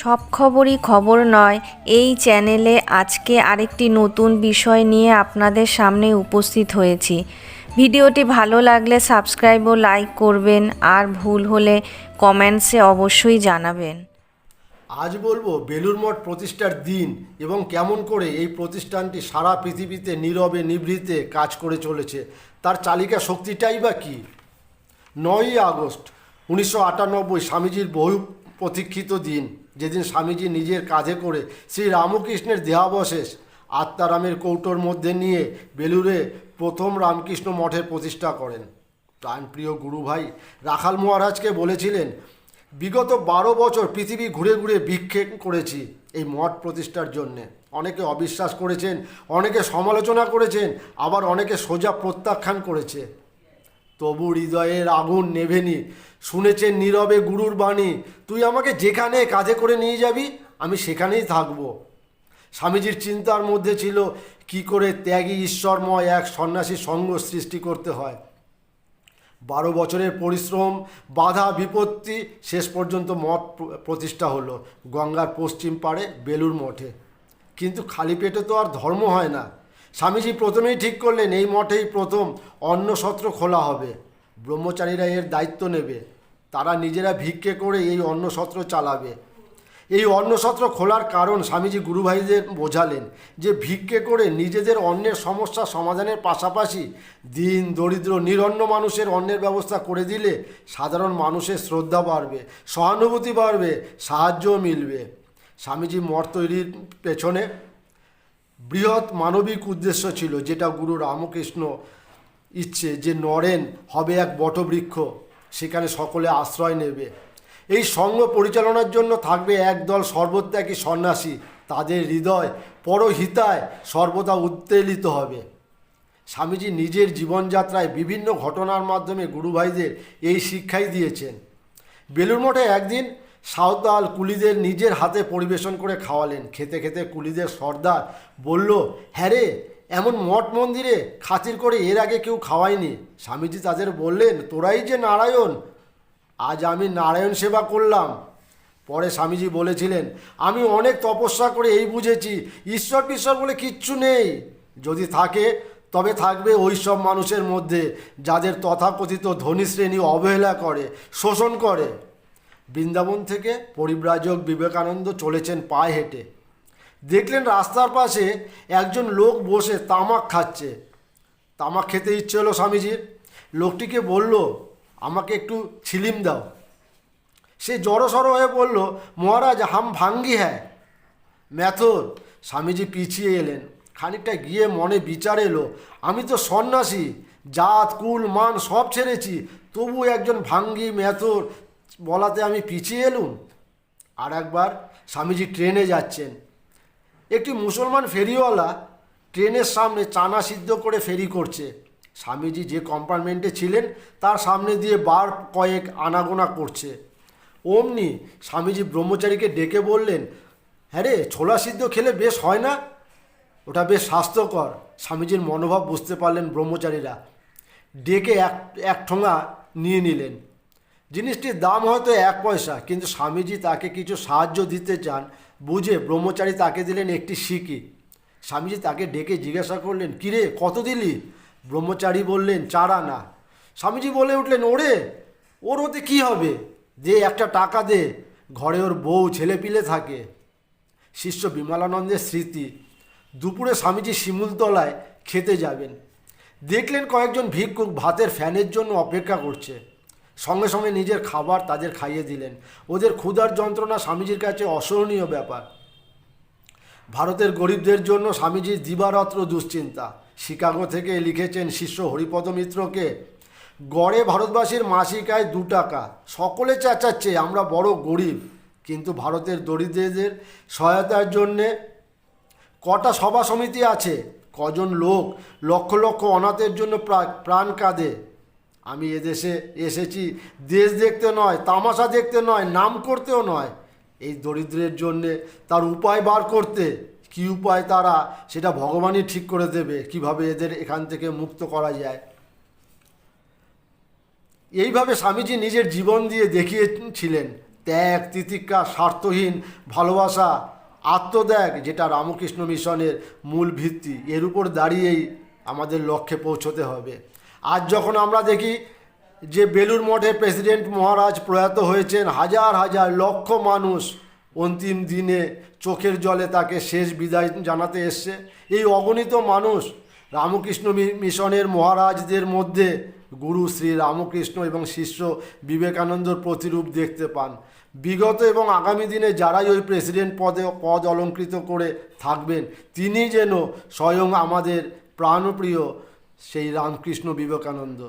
সব খবরই খবর নয়, এই চ্যানেলে আজকে আরেকটি নতুন বিষয় নিয়ে আপনাদের সামনে উপস্থিত হয়েছি। ভিডিওটি ভালো লাগলে সাবস্ক্রাইব ও লাইক করবেন আর ভুল হলে কমেন্টসে অবশ্যই জানাবেন। আজ বলব বেলুর মঠ প্রতিষ্ঠার দিন এবং কেমন করে এই প্রতিষ্ঠানটি সারা পৃথিবীতে নীরবে নিভৃতে কাজ করে চলেছে, তার চালিকা শক্তিটাই বা কী? নয়ই আগস্ট, উনিশশো আটানব্বই স্বামীজির বহু প্রতীক্ষিত দিন। যেদিন স্বামীজি নিজের কাঁধে করে শ্রী রামকৃষ্ণের দেহাবশেষ আত্মারামের কৌটোর মধ্যে নিয়ে বেলুরে প্রথম রামকৃষ্ণ মঠের প্রতিষ্ঠা করেন। প্রাণপ্রিয় গুরু ভাই রাখাল মহারাজকে বলেছিলেন, বিগত বারো বছর পৃথিবী ঘুরে ঘুরে বিক্ষেপ করেছি এই মঠ প্রতিষ্ঠার জন্যে। অনেকে অবিশ্বাস করেছেন, অনেকে সমালোচনা করেছেন, আবার অনেকে সোজা প্রত্যাখ্যান করেছে। তবু হৃদয়ের আগুন নেভেনি। শুনেছেন নীরবে গুরুর বাণী, তুই আমাকে যেখানে কাজে করে নিয়ে যাবি, আমি সেখানেই থাকব। স্বামীজির চিন্তার মধ্যে ছিল, কি করে ত্যাগী ঈশ্বরময় এক সন্ন্যাসী সঙ্গ সৃষ্টি করতে হয়? বারো বছরের পরিশ্রম, বাধা, বিপত্তি, শেষ পর্যন্ত মঠ প্রতিষ্ঠা হলো, গঙ্গার পশ্চিম পাড়ে বেলুর মঠে। কিন্তু খালি পেটে তো আর ধর্ম হয় না। স্বামীজি প্রথমেই ঠিক করলেন, এই মঠেই প্রথম অন্নসত্র খোলা হবে। ব্রহ্মচারীরা এর দায়িত্ব নেবে। তারা নিজেরা ভিক্ষে করে এই অন্নসত্র চালাবে। এই অন্নসত্র খোলার কারণ স্বামীজি গুরুভাইদের বোঝালেন যে ভিক্ষে করে নিজেদের অন্যের সমস্যা সমাধানের পাশাপাশি দিন, দরিদ্র, নিরন্ন মানুষের অন্যের ব্যবস্থা করে দিলে সাধারণ মানুষের শ্রদ্ধা বাড়বে, সহানুভূতি বাড়বে, সাহায্যও মিলবে। স্বামীজি মঠ তৈরির পেছনে বৃহৎ মানবিক উদ্দেশ্য ছিল যেটা গুরু রামকৃষ্ণ ইচ্ছে যে নরেন হবে এক বটবৃক্ষ, সেখানে সকলে আশ্রয় নেবে। এই সঙ্গ পরিচালনার জন্য থাকবে একদল সর্বত্যাগী সন্ন্যাসী। তাদের হৃদয় পরহিতায় সর্বদা উত্তেলিত হবে। স্বামীজি নিজের জীবনযাত্রায় বিভিন্ন ঘটনার মাধ্যমে গুরুভাইদের এই শিক্ষাই দিয়েছেন। বেলুর মঠে একদিন সাঁওতাল কুলিদের নিজের হাতে পরিবেশন করে খাওয়ালেন। খেতে খেতে কুলিদের সর্দার বলল হ্যাঁ রে, এমন মঠ মন্দিরে খাতির করে এর আগে কেউ খাওয়ায়নি। স্বামীজি তাদের বললেন, তোরাই যে নারায়ণ, আজ আমি নারায়ণ সেবা করলাম। পরে স্বামীজি বলেছিলেন, আমি অনেক তপস্যা করে এই বুঝেছি, ঈশ্বর টিশ্বর বলে কিচ্ছু নেই। যদি থাকে, তবে থাকবে ওই সব মানুষের মধ্যে, যাদের তথাকথিত ধনী শ্রেণি অবহেলা করে, শোষণ করে। বৃন্দাবন থেকে পরিব্রাজক বিবেকানন্দ চলেছেন পায়ে হেঁটে। দেখলেন রাস্তার পাশে একজন লোক বসে তামাক খাচ্ছে। তামাক খেতে ইচ্ছে হলো স্বামীজির। লোকটিকে বলল, আমাকে একটু ছিলিম দাও। সে জড়সড় হয়ে বলল, মহারাজ, হাম ভাঙ্গি হ্যাঁ ম্যাথর, স্বামীজি পিছিয়ে এলেন। খানিকটা গিয়ে মনে বিচার এলো, আমি তো সন্ন্যাসী, জাত, কুল, মান সব ছেড়েছি তবু একজন ভাঙ্গি ম্যাথর বলাতে আমি পিছিয়ে এলুম। আর একবার স্বামীজি ট্রেনে যাচ্ছেন। একটি মুসলমান ফেরিওয়ালা ট্রেনের সামনে চানা সিদ্ধ করে ফেরি করছে। স্বামীজি যে কম্পার্টমেন্টে ছিলেন, তার সামনে দিয়ে বার কয়েক আনাগোনা করছে। অমনি স্বামীজি ব্রহ্মচারীকে ডেকে বললেন হ্যাঁ রে, ছোলা সিদ্ধ খেলে বেশ হয় না? ওটা বেশ স্বাস্থ্যকর। স্বামীজির মনোভাব বুঝতে পারলেন ব্রহ্মচারীরা। ডেকে এক এক ঠোঙা নিয়ে নিলেন। জিনিসটির দাম হয়তো এক পয়সা, কিন্তু স্বামীজি তাকে কিছু সাহায্য দিতে চান। বুঝে ব্রহ্মচারী তাকে দিলেন একটি সিকি স্বামীজি তাকে ডেকে জিজ্ঞাসা করলেন, কিরে, কত দিলি? ব্রহ্মচারী বললেন, চার আনা স্বামীজি বলে উঠলেন, ওরে, ওর ওতে কী হবে? দে একটা টাকা দে, ঘরে ওর বউ ছেলেপিলে থাকে। শিষ্য বিমলানন্দের স্মৃতি। দুপুরে স্বামীজি শিমুলতলায় খেতে যাবেন। দেখলেন কয়েকজন ভিক্ষুক ভাতের ফ্যানের জন্য অপেক্ষা করছে। সঙ্গে সঙ্গে নিজের খাবার তাদের খাইয়ে দিলেন। ওদের ক্ষুধার যন্ত্রণা স্বামীজির কাছে অসহনীয় ব্যাপার। ভারতের গরিবদের জন্য স্বামীজির দিবারত্র দুশ্চিন্তা। শিকাগো থেকে লিখেছেন শিষ্য হরিপদ মিত্রকে, গড়ে ভারতবাসীর মাসিক আয় দু টাকা। সকলে চেঁচাচ্ছে, আমরা বড় গরিব। কিন্তু ভারতের দরিদ্রদের সহায়তার জন্যে কটা সভা সমিতি আছে? কজন লোক? লক্ষ লক্ষ অনাথের জন্য প্রা- প্রাণ কাঁদে। আমি এদেশে এসেছি, দেশ দেখতে নয়, তামাশা দেখতে নয়, নাম করতেও নয়। এই দরিদ্রের জন্যে তার উপায় বার করতে কি উপায় তারা সেটা ভগবানই ঠিক করে দেবে, কীভাবে এদের এখান থেকে মুক্ত করা যায়। এইভাবে স্বামীজি নিজের জীবন দিয়ে দেখিয়েছিলেন, ত্যাগ, তিতিক্ষা, স্বার্থহীন, ভালোবাসা, আত্মত্যাগ, যেটা রামকৃষ্ণ মিশনের মূল ভিত্তি। এর উপর দাঁড়িয়েই আমাদের লক্ষ্যে পৌঁছতে হবে। আজ যখন আমরা দেখি যে বেলুর মঠে প্রেসিডেন্ট মহারাজ প্রয়াত হয়েছেন, হাজার হাজার লক্ষ মানুষ অন্তিম দিনে চোখের জলে তাকে শেষ বিদায় জানাতে এসছে। এই অগণিত মানুষ রামকৃষ্ণ মিশনের মহারাজদের মধ্যে গুরু শ্রী রামকৃষ্ণ এবং শিষ্য বিবেকানন্দর প্রতিরূপ দেখতে পান। বিগত এবং আগামী দিনে যারাই ওই প্রেসিডেন্ট পদে, পদ অলঙ্কৃত করে থাকবেন, তিনি যেন স্বয়ং আমাদের প্রাণপ্রিয় সেই রামকৃষ্ণ বিবেকানন্দ।